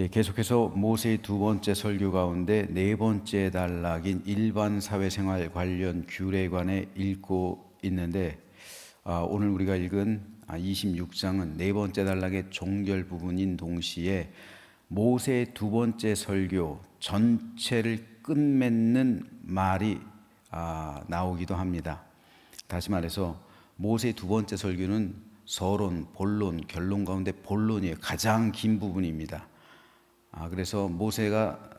예, 계속해서 모세의 두 번째 설교 가운데 네 번째 단락인 일반 사회생활 관련 규례 관해 읽고 있는데 아, 오늘 우리가 읽은 아, 26장은 네 번째 단락의 종결 부분인 동시에 모세의 두 번째 설교 전체를 끝맺는 말이 아, 나오기도 합니다. 다시 말해서 모세의 두 번째 설교는 서론, 본론, 결론 가운데 본론이에요. 가장 긴 부분입니다. 아, 그래서 모세가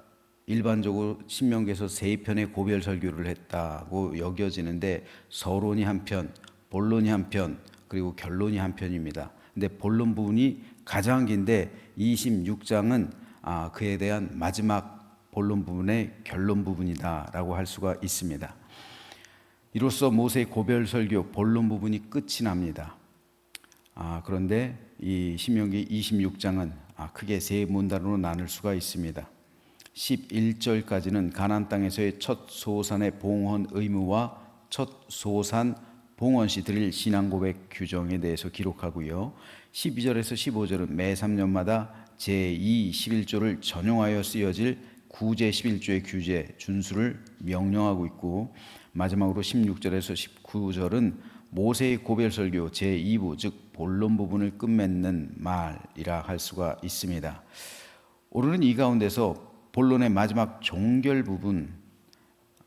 일반적으로 신명기에서 세 편의 고별 설교를 했다고 여겨지는데 서론이 한 편, 본론이 한 편, 그리고 결론이 한 편입니다. 근데 본론 부분이 가장 긴데 26장은 아, 그에 대한 마지막 본론 부분의 결론 부분이다라고 할 수가 있습니다. 이로써 모세의 고별 설교 본론 부분이 끝이 납니다. 아, 그런데 이 신명기 26장은 아, 크게 세 문단으로 나눌 수가 있습니다. 11절까지는 가나안 땅에서의 첫 소산의 봉헌 의무와 첫 소산 봉헌 시 드릴 신앙 고백 규정에 대해서 기록하고요. 12절에서 15절은 매 3년마다 제2, 11조를 전용하여 쓰여질 구제 11조의 규제 준수를 명령하고 있고 마지막으로 16절에서 19절은 모세의 고별 설교 제2부 즉 본론 부분을 끝맺는 말이라 할 수가 있습니다. 오늘은 이 가운데서 본론의 마지막 종결 부분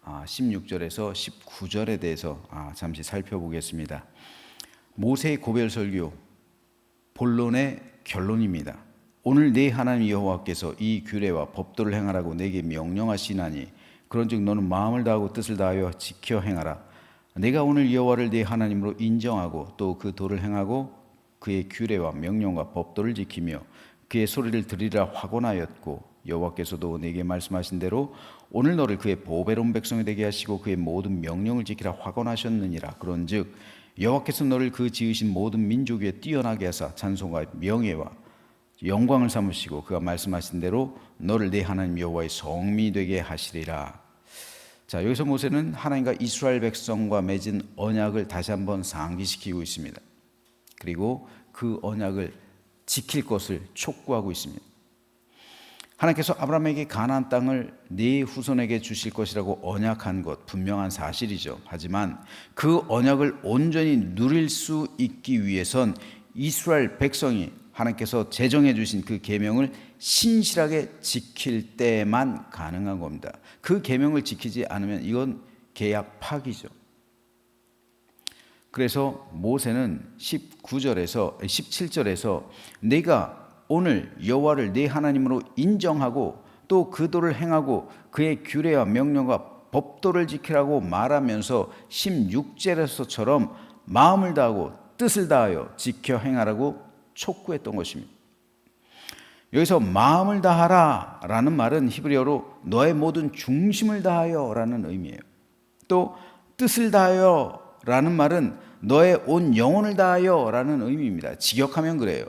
16절에서 19절에 대해서 아, 잠시 살펴보겠습니다. 모세의 고별 설교 본론의 결론입니다. 오늘 내 하나님 여호와께서 이 규례와 법도를 행하라고 내게 명령하시나니 그런즉 너는 마음을 다하고 뜻을 다하여 지켜 행하라. 내가 오늘 여호와를 네 하나님으로 인정하고 또 그 도를 행하고 그의 규례와 명령과 법도를 지키며 그의 소리를 들으리라 확언하였고 여호와께서도 내게 말씀하신 대로 오늘 너를 그의 보배로운 백성이 되게 하시고 그의 모든 명령을 지키라 확언하셨느니라 그런즉 여호와께서 너를 그 지으신 모든 민족 위에 뛰어나게 하사 찬송과 명예와 영광을 삼으시고 그가 말씀하신 대로 너를 내 하나님 여호와의 성미 되게 하시리라. 자, 여기서 모세는 하나님과 이스라엘 백성과 맺은 언약을 다시 한번 상기시키고 있습니다. 그리고 그 언약을 지킬 것을 촉구하고 있습니다. 하나님께서 아브라함에게 가나안 땅을 네 후손에게 주실 것이라고 언약한 것 분명한 사실이죠. 하지만 그 언약을 온전히 누릴 수 있기 위해선 이스라엘 백성이 하나님께서 제정해 주신 그 계명을 신실하게 지킬 때만 가능한 겁니다. 그 계명을 지키지 않으면 이건 계약 파기죠. 그래서 모세는 19절에서 17절에서 내가 오늘 여호와를 내 하나님으로 인정하고 또 그 도를 행하고 그의 규례와 명령과 법도를 지키라고 말하면서 16절에서처럼 마음을 다하고 뜻을 다하여 지켜 행하라고 촉구했던 것입니다. 여기서 마음을 다하라 라는 말은 히브리어로 너의 모든 중심을 다하여 라는 의미예요. 또 뜻을 다하여 라는 말은 너의 온 영혼을 다하여 라는 의미입니다. 직역하면 그래요.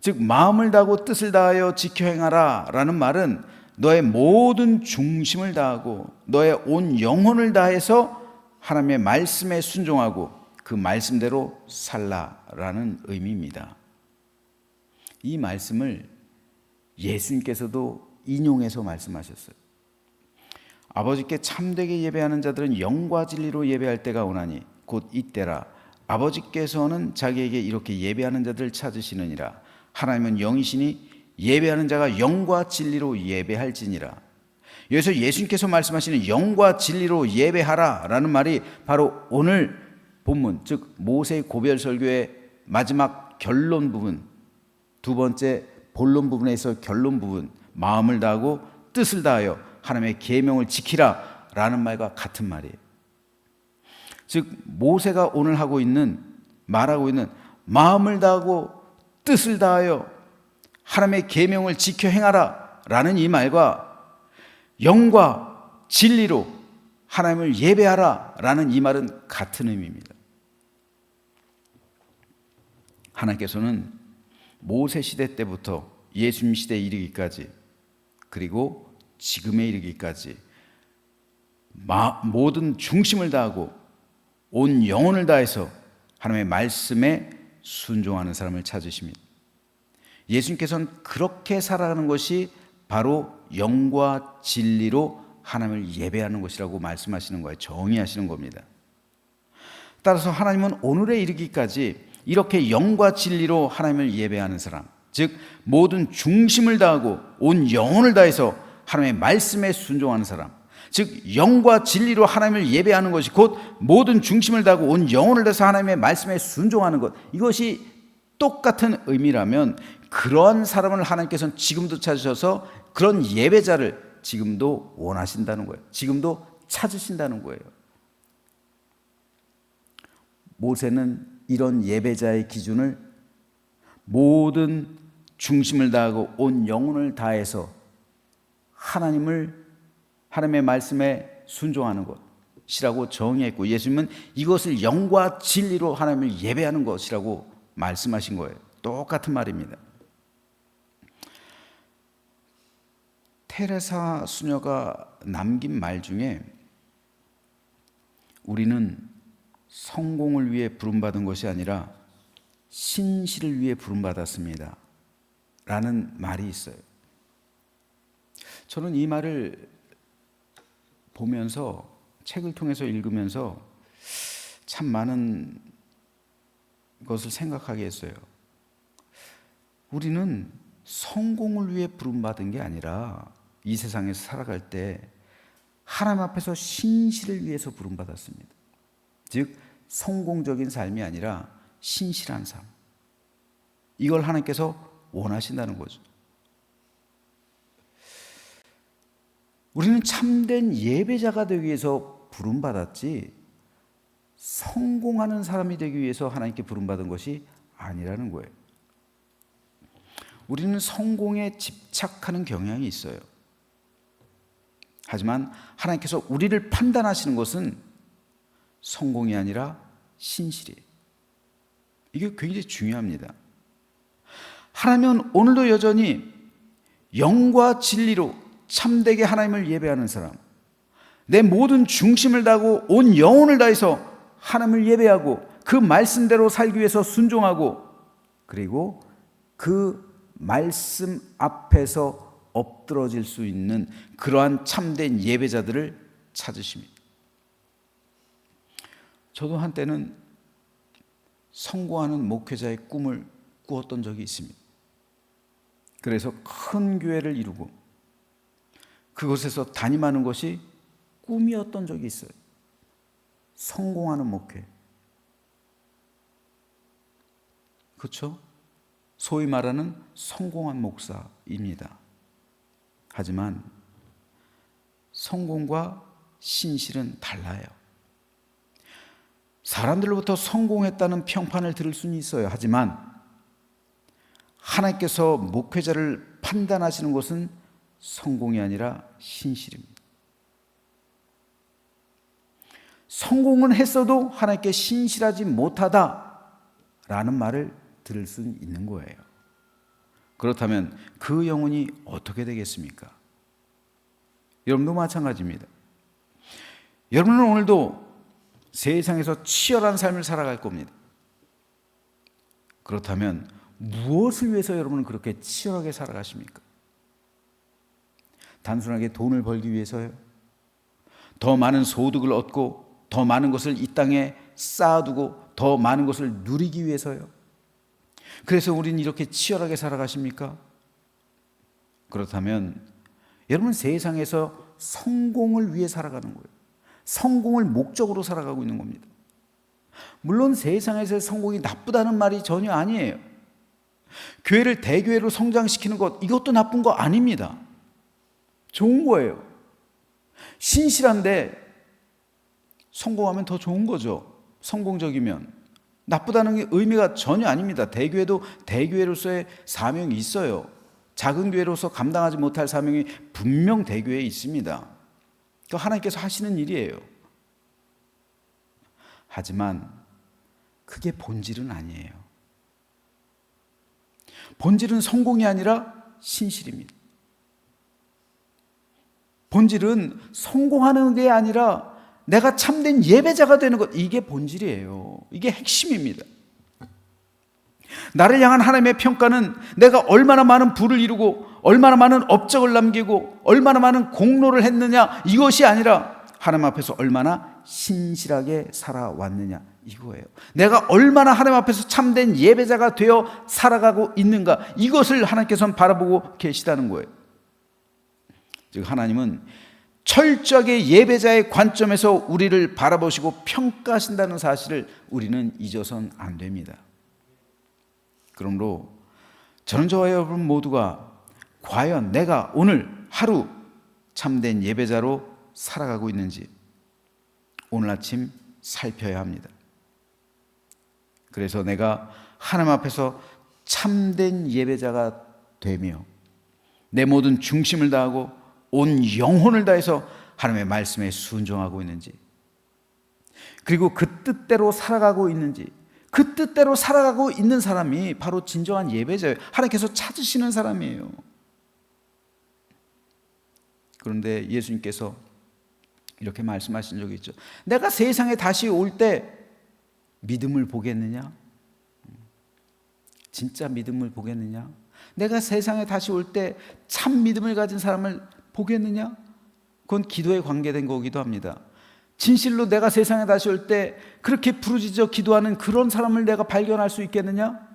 즉, 마음을 다하고 뜻을 다하여 지켜 행하라 라는 말은 너의 모든 중심을 다하고 너의 온 영혼을 다해서 하나님의 말씀에 순종하고 그 말씀대로 살라라는 의미입니다. 이 말씀을 예수님께서도 인용해서 말씀하셨어요. 아버지께 참되게 예배하는 자들은 영과 진리로 예배할 때가 오나니 곧 이때라. 아버지께서는 자기에게 이렇게 예배하는 자들을 찾으시느니라. 하나님은 영이시니 예배하는 자가 영과 진리로 예배할지니라. 여기서 예수님께서 말씀하시는 영과 진리로 예배하라라는 말이 바로 오늘 본문 즉 모세의 고별 설교의 마지막 결론 부분 두 번째 본론 부분에서 결론 부분 마음을 다하고 뜻을 다하여 하나님의 계명을 지키라라는 말과 같은 말이에요. 즉 모세가 오늘 하고 있는 말하고 있는 마음을 다하고 뜻을 다하여 하나님의 계명을 지켜 행하라라는 이 말과 영과 진리로 하나님을 예배하라라는 이 말은 같은 의미입니다. 하나님께서는 모세 시대 때부터 예수님 시대에 이르기까지 그리고 지금에 이르기까지 모든 중심을 다하고 온 영혼을 다해서 하나님의 말씀에 순종하는 사람을 찾으십니다. 예수님께서는 그렇게 살아가는 것이 바로 영과 진리로 하나님을 예배하는 것이라고 말씀하시는 거예요. 정의하시는 겁니다. 따라서 하나님은 오늘에 이르기까지 이렇게 영과 진리로 하나님을 예배하는 사람, 즉 모든 중심을 다하고 온 영혼을 다해서 하나님의 말씀에 순종하는 사람, 즉 영과 진리로 하나님을 예배하는 것이 곧 모든 중심을 다하고 온 영혼을 다해서 하나님의 말씀에 순종하는 것. 이것이 똑같은 의미라면 그러한 사람을 하나님께서는 지금도 찾으셔서 그런 예배자를 지금도 원하신다는 거예요. 지금도 찾으신다는 거예요. 모세는 이런 예배자의 기준을 모든 중심을 다하고 온 영혼을 다해서 하나님을 하나님의 말씀에 순종하는 것이라고 정의했고 예수님은 이것을 영과 진리로 하나님을 예배하는 것이라고 말씀하신 거예요. 똑같은 말입니다. 테레사 수녀가 남긴 말 중에 우리는 성공을 위해 부름받은 것이 아니라 신실을 위해 부름받았습니다. 라는 말이 있어요. 저는 이 말을 보면서 책을 통해서 읽으면서 참 많은 것을 생각하게 했어요. 우리는 성공을 위해 부름받은 게 아니라 이 세상에서 살아갈 때 하나님 앞에서 신실을 위해서 부름받았습니다. 즉 성공적인 삶이 아니라 신실한 삶. 이걸 하나님께서 원하신다는 거죠. 우리는 참된 예배자가 되기 위해서 부름받았지 성공하는 사람이 되기 위해서 하나님께 부름받은 것이 아니라는 거예요. 우리는 성공에 집착하는 경향이 있어요. 하지만 하나님께서 우리를 판단하시는 것은 성공이 아니라 신실이에요. 이게 굉장히 중요합니다. 하나님은 오늘도 여전히 영과 진리로 참되게 하나님을 예배하는 사람, 내 모든 중심을 다하고 온 영혼을 다해서 하나님을 예배하고 그 말씀대로 살기 위해서 순종하고 그리고 그 말씀 앞에서 엎드러질 수 있는 그러한 참된 예배자들을 찾으십니다. 저도 한때는 성공하는 목회자의 꿈을 꾸었던 적이 있습니다. 그래서 큰 교회를 이루고 그곳에서 담임하는 것이 꿈이었던 적이 있어요. 성공하는 목회. 그렇죠? 소위 말하는 성공한 목사입니다. 하지만 성공과 신실은 달라요. 사람들로부터 성공했다는 평판을 들을 수는 있어요. 하지만 하나님께서 목회자를 판단하시는 것은 성공이 아니라 신실입니다. 성공은 했어도 하나님께 신실하지 못하다라는 말을 들을 수 있는 거예요. 그렇다면 그 영혼이 어떻게 되겠습니까? 여러분도 마찬가지입니다. 여러분은 오늘도 세상에서 치열한 삶을 살아갈 겁니다. 그렇다면 무엇을 위해서 여러분은 그렇게 치열하게 살아가십니까? 단순하게 돈을 벌기 위해서요? 더 많은 소득을 얻고 더 많은 것을 이 땅에 쌓아두고 더 많은 것을 누리기 위해서요? 그래서 우리는 이렇게 치열하게 살아가십니까? 그렇다면 여러분 세상에서 성공을 위해 살아가는 거예요. 성공을 목적으로 살아가고 있는 겁니다. 물론 세상에서의 성공이 나쁘다는 말이 전혀 아니에요. 교회를 대교회로 성장시키는 것, 이것도 나쁜 거 아닙니다. 좋은 거예요. 신실한데 성공하면 더 좋은 거죠. 성공적이면. 나쁘다는 게 의미가 전혀 아닙니다. 대교회도 대교회로서의 사명이 있어요. 작은 교회로서 감당하지 못할 사명이 분명 대교회에 있습니다. 그 하나님께서 하시는 일이에요. 하지만 그게 본질은 아니에요. 본질은 성공이 아니라 신실입니다. 본질은 성공하는 게 아니라 내가 참된 예배자가 되는 것, 이게 본질이에요. 이게 핵심입니다. 나를 향한 하나님의 평가는 내가 얼마나 많은 부를 이루고 얼마나 많은 업적을 남기고 얼마나 많은 공로를 했느냐 이것이 아니라 하나님 앞에서 얼마나 신실하게 살아왔느냐 이거예요. 내가 얼마나 하나님 앞에서 참된 예배자가 되어 살아가고 있는가 이것을 하나님께서는 바라보고 계시다는 거예요. 즉 하나님은 철저하게 예배자의 관점에서 우리를 바라보시고 평가하신다는 사실을 우리는 잊어선 안 됩니다. 그러므로 저는 저와 여러분 모두가 과연 내가 오늘 하루 참된 예배자로 살아가고 있는지 오늘 아침 살펴야 합니다. 그래서 내가 하나님 앞에서 참된 예배자가 되며 내 모든 중심을 다하고 온 영혼을 다해서 하나님의 말씀에 순종하고 있는지 그리고 그 뜻대로 살아가고 있는지 그 뜻대로 살아가고 있는 사람이 바로 진정한 예배자예요. 하나님께서 찾으시는 사람이에요. 그런데 예수님께서 이렇게 말씀하신 적이 있죠. 내가 세상에 다시 올 때 믿음을 보겠느냐? 진짜 믿음을 보겠느냐? 내가 세상에 다시 올 때 참 믿음을 가진 사람을 보겠느냐? 그건 기도에 관계된 거기도 합니다. 진실로 내가 세상에 다시 올 때 그렇게 부르짖어 기도하는 그런 사람을 내가 발견할 수 있겠느냐?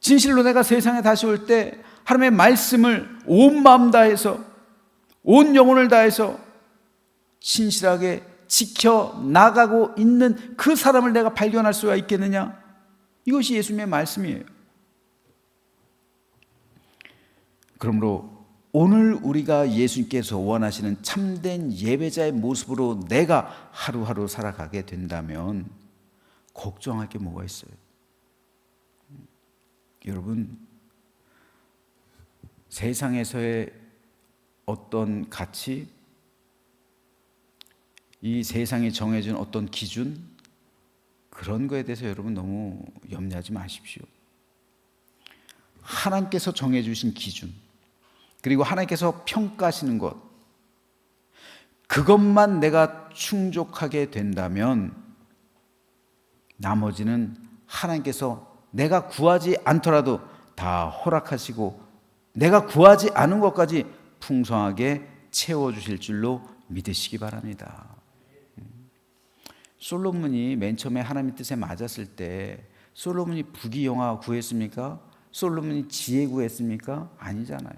진실로 내가 세상에 다시 올 때 하나님의 말씀을 온 마음 다해서 온 영혼을 다해서 신실하게 지켜 나가고 있는 그 사람을 내가 발견할 수가 있겠느냐? 이것이 예수님의 말씀이에요. 그러므로 오늘 우리가 예수님께서 원하시는 참된 예배자의 모습으로 내가 하루하루 살아가게 된다면 걱정할 게 뭐가 있어요? 여러분, 세상에서의 어떤 가치, 이 세상이 정해준 어떤 기준, 그런 거에 대해서 여러분 너무 염려하지 마십시오. 하나님께서 정해주신 기준, 그리고 하나님께서 평가하시는 것, 그것만 내가 충족하게 된다면 나머지는 하나님께서 내가 구하지 않더라도 다 허락하시고 내가 구하지 않은 것까지 풍성하게 채워주실 줄로 믿으시기 바랍니다. 솔로몬이 맨 처음에 하나님의 뜻에 맞았을 때 솔로몬이 부귀영화 구했습니까? 솔로몬이 지혜 구했습니까? 아니잖아요.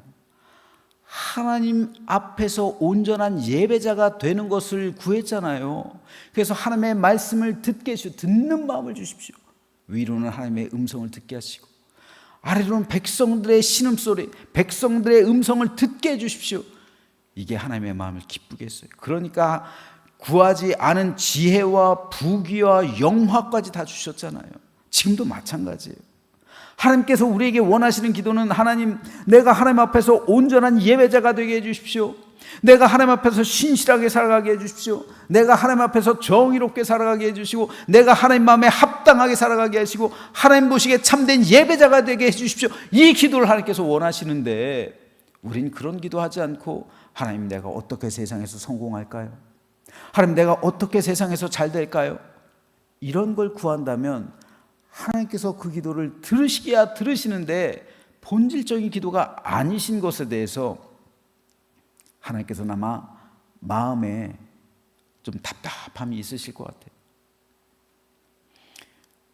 하나님 앞에서 온전한 예배자가 되는 것을 구했잖아요. 그래서 하나님의 말씀을 듣게 해주시오. 듣는 마음을 주십시오. 위로는 하나님의 음성을 듣게 하시고 아래로는 백성들의 신음소리, 백성들의 음성을 듣게 해주십시오. 이게 하나님의 마음을 기쁘게 했어요. 그러니까 구하지 않은 지혜와 부귀와 영화까지 다 주셨잖아요. 지금도 마찬가지예요. 하나님께서 우리에게 원하시는 기도는 하나님, 내가 하나님 앞에서 온전한 예배자가 되게 해주십시오. 내가 하나님 앞에서 신실하게 살아가게 해주십시오. 내가 하나님 앞에서 정의롭게 살아가게 해주시고, 내가 하나님 마음에 합당하게 살아가게 하시고, 하나님 보시기에 참된 예배자가 되게 해주십시오. 이 기도를 하나님께서 원하시는데, 우린 그런 기도하지 않고, 하나님 내가 어떻게 세상에서 성공할까요? 하나님 내가 어떻게 세상에서 잘 될까요? 이런 걸 구한다면, 하나님께서 그 기도를 들으시기야 들으시는데, 본질적인 기도가 아니신 것에 대해서 하나님께서는 아마 마음에 좀 답답함이 있으실 것 같아요.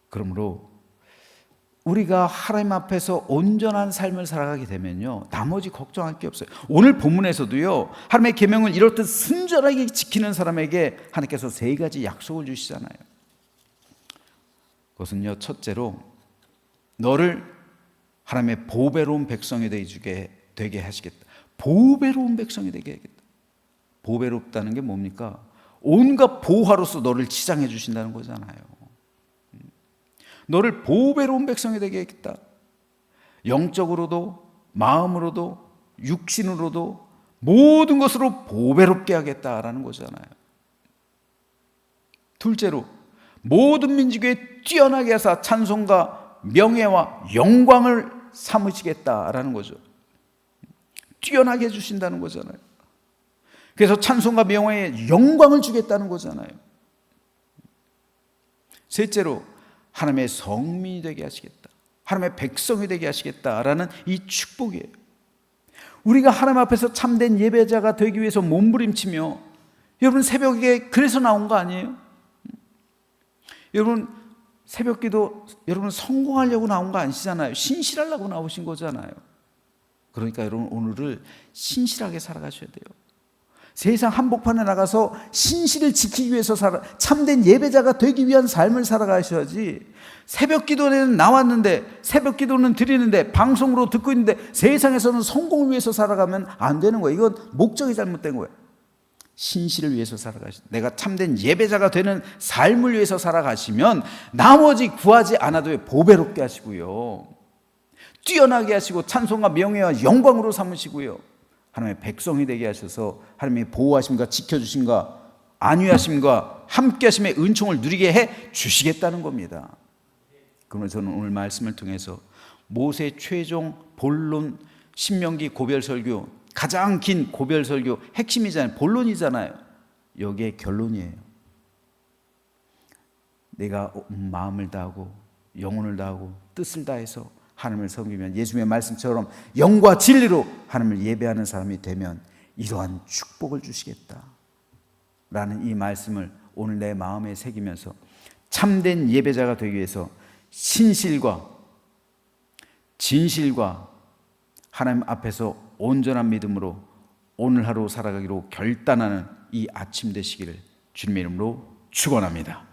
그러므로 우리가 하나님 앞에서 온전한 삶을 살아가게 되면요. 나머지 걱정할 게 없어요. 오늘 본문에서도요. 하나님의 계명을 이렇듯 순전하게 지키는 사람에게 하나님께서 세 가지 약속을 주시잖아요. 그것은요. 첫째로 너를 하나님의 보배로운 백성이 되게 하시겠다. 보배로운 백성이 되게 하겠다. 보배롭다는 게 뭡니까? 온갖 보화로서 너를 치장해 주신다는 거잖아요. 너를 보배로운 백성이 되게 하겠다. 영적으로도 마음으로도 육신으로도 모든 것으로 보배롭게 하겠다라는 거잖아요. 둘째로 모든 민족에 뛰어나게 하사 찬송과 명예와 영광을 삼으시겠다라는 거죠. 뛰어나게 해주신다는 거잖아요. 그래서 찬송과 명예에 영광을 주겠다는 거잖아요. 셋째로 하나님의 성민이 되게 하시겠다. 하나님의 백성이 되게 하시겠다라는 이 축복이에요. 우리가 하나님 앞에서 참된 예배자가 되기 위해서 몸부림치며 여러분 새벽에 그래서 나온 거 아니에요? 여러분 새벽 기도 여러분 성공하려고 나온 거 아니시잖아요. 신실하려고 나오신 거잖아요. 그러니까 여러분 오늘을 신실하게 살아가셔야 돼요. 세상 한복판에 나가서 신실을 지키기 위해서 살아 참된 예배자가 되기 위한 삶을 살아가셔야지. 새벽 기도는 나왔는데 새벽 기도는 드리는데 방송으로 듣고 있는데 세상에서는 성공을 위해서 살아가면 안 되는 거예요. 이건 목적이 잘못된 거예요. 신실을 위해서 살아가시. 내가 참된 예배자가 되는 삶을 위해서 살아가시면 나머지 구하지 않아도 보배롭게 하시고요. 뛰어나게 하시고 찬송과 명예와 영광으로 삼으시고요. 하나님의 백성이 되게 하셔서 하나님의 보호하심과 지켜주심과 안위하심과 함께하심의 은총을 누리게 해 주시겠다는 겁니다. 그러면 저는 오늘 말씀을 통해서 모세 최종 본론 신명기 고별 설교 가장 긴 고별 설교 핵심이잖아요. 본론이잖아요. 여기에 결론이에요. 내가 마음을 다하고 영혼을 다하고 뜻을 다해서 하나님을 섬기면 예수님의 말씀처럼 영과 진리로 하나님을 예배하는 사람이 되면 이러한 축복을 주시겠다. 라는 이 말씀을 오늘 내 마음에 새기면서 참된 예배자가 되기 위해서 신실과 진실과 하나님 앞에서 온전한 믿음으로 오늘 하루 살아가기로 결단하는 이 아침 되시기를 주님의 이름으로 축원합니다.